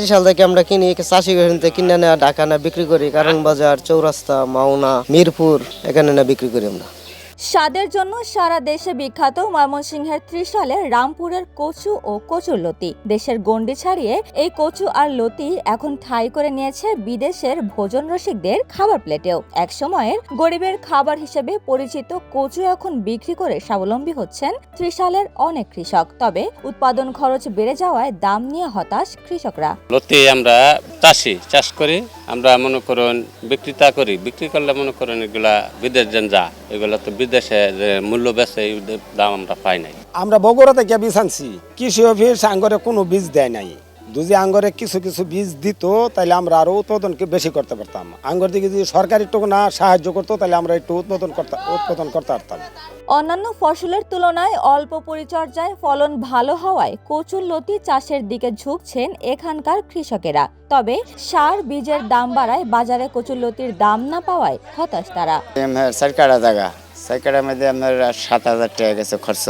তেত্রিশ সাল থেকে আমরা কিনি চাষি থেকে কিনে নেওয়া ঢাকা না বিক্রি করি, কারণ বাজার, চৌরাস্তা, মাওনা, মিরপুর, এখানে না বিক্রি করি আমরা। স্বাদের জন্য সারা দেশে বিখ্যাত ময়মনসিংহের ত্রিশালে রামপুরের কচু ও কচুর লতি। দেশের গণ্ডি ছাড়িয়ে এই কচু আর লতি এখন ঠাই করে নিয়েছে বিদেশের ভোজন রসিকদের খাবার প্লেটেও। এক সময়ের গরিবের খাবার হিসেবে পরিচিত কচু এখন বিক্রি করে স্বাবলম্বী হচ্ছেন ত্রিশালের অনেক কৃষক। তবে উৎপাদন খরচ বেড়ে যাওয়ায় দাম নিয়ে হতাশ কৃষকরা। লতি আমরা চাষি, চাষ করি, আমরা মনে করুন বিক্রিতা করি। বিক্রি করলে মনে করুন এগুলা বিদেশ যেন যা এগুলা তো বিদেশে যে মূল্য বেচে এই দাম আমরা পাই নাই। আমরা বগুড়া থেকে বীজ আনছি। কৃষি অফিস আঙ্গরে কোনো বীজ দেয় নাই। যদি আঙ্গরে কিছু কিছু বীজ দিত তাহলে আমরা আরও উৎপাদনকে বেশি করতে পারতাম। আঙ্গর দিকে যদি সরকার একটু না সাহায্য করতো তাহলে আমরা একটু উৎপাদন করতে উৎপাদন করতে পারতাম। অন্যান্য ফসলের তুলনায় অল্প পরিচর্যায় ফলন ভালো হওয়ায় কচুর লতি চাষের দিকে ঝুঁকছেন এখানকার কৃষকেরা। তবে সার বীজের দাম বাড়ায় বাজারে কচুর লতির দাম না পাওয়ায় হতাশ তারা। আমার জায়গা মধ্যে আপনার সাত হাজার টাকা গেছে খরচ।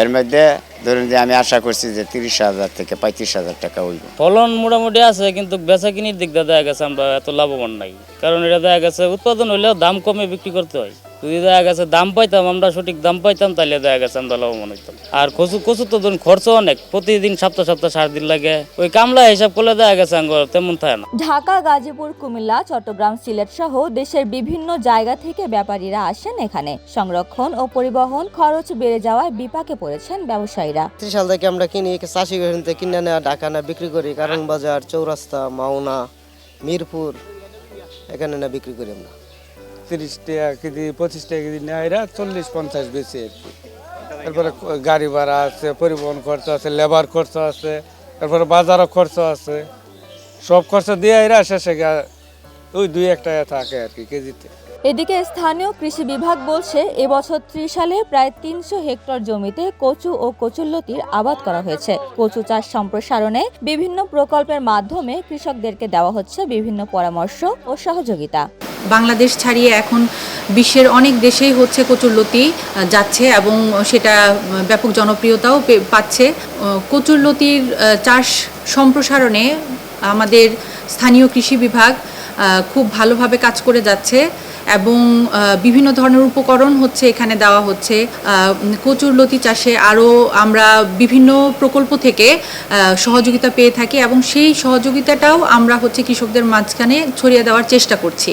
এর মধ্যে ধরুন যে আমি আশা করছি যে তিরিশ হাজার থেকে পঁয়ত্রিশ হাজার টাকা হইব। ফলন মোটামুটি আছে, কিন্তু বেচা কিনির দিক দিয়ে দেখা গেছে আমরা এত লাভবান নাই। কারণ এটা দেখা গেছে, উৎপাদন হলেও দাম কমে বিক্রি করতে হয়। যদি দেখা গেছে দাম পাইতাম আমরা সঠিক দাম পাইতাম তাহলে দেখা গেছে আমরা লাভবান হইতাম। আর কচু কচু তো ধরুন খরচ অনেক। প্রতিদিন সপ্তাহ সপ্তাহ সার দিন লাগে। ওই কামলা হিসাব করলে দেখা গেছে আঙ্গুর তেমন থাকে না। ঢাকা গাজীপুর কুমিল্লা চট্টগ্রাম সিলেট সহ দেশের বিভিন্ন জায়গা থেকে ব্যাপারীরা আসেন এখানে। সংরক্ষণ ও পরিবহন খরচ বেড়ে যাওয়ায় বিপাকে পড়েছেন ব্যবসায়ীরা। তেত্রিশ সাল থেকে আমরা কিনি চাষি থেকে কিনে নেওয়া ঢাকা না বিক্রি করি কারণ বাজার চৌরাস্তা মাওনা মিরপুর এখানে না বিক্রি করি আমরা। তিরিশ টাকা কেজি, পঁচিশ টাকা কেজি নেয় এরা চল্লিশ, পঞ্চাশ বেশি আর কি। তারপরে গাড়ি ভাড়া আছে, পরিবহন খরচ আছে লেবার খরচ আছে তারপরে বাজারও খরচ আছে। সব খরচ দিয়ে এরা শেষে ওই দুই এক টাকা থাকে আর কি কেজিতে। এদিকে স্থানীয় কৃষি বিভাগ বলছে, এবছর ত্রিশ সালে প্রায় তিনশো হেক্টর জমিতে কচু ও কচুল্লতির আবাদ করা হয়েছে। কচু চাষ সম্প্রসারণে বিভিন্ন প্রকল্পের মাধ্যমে কৃষকদেরকে দেওয়া হচ্ছে বিভিন্ন পরামর্শ ও সহযোগিতা। বাংলাদেশ ছাড়িয়ে এখন বিশ্বের অনেক দেশেই হচ্ছে কচুরলতি যাচ্ছে এবং সেটা ব্যাপক জনপ্রিয়তাও পাচ্ছে। কচুরলতির চাষ সম্প্রসারণে আমাদের স্থানীয় কৃষি বিভাগ খুব ভালোভাবে কাজ করে যাচ্ছে এবং বিভিন্ন ধরনের উপকরণ হচ্ছে এখানে দেওয়া হচ্ছে। কচুরলতি চাষে আরও আমরা বিভিন্ন প্রকল্প থেকে সহযোগিতা পেয়ে থাকি এবং সেই সহযোগিতাটাও আমরা হচ্ছে কৃষকদের মাঝখানে ছড়িয়ে দেওয়ার চেষ্টা করছি।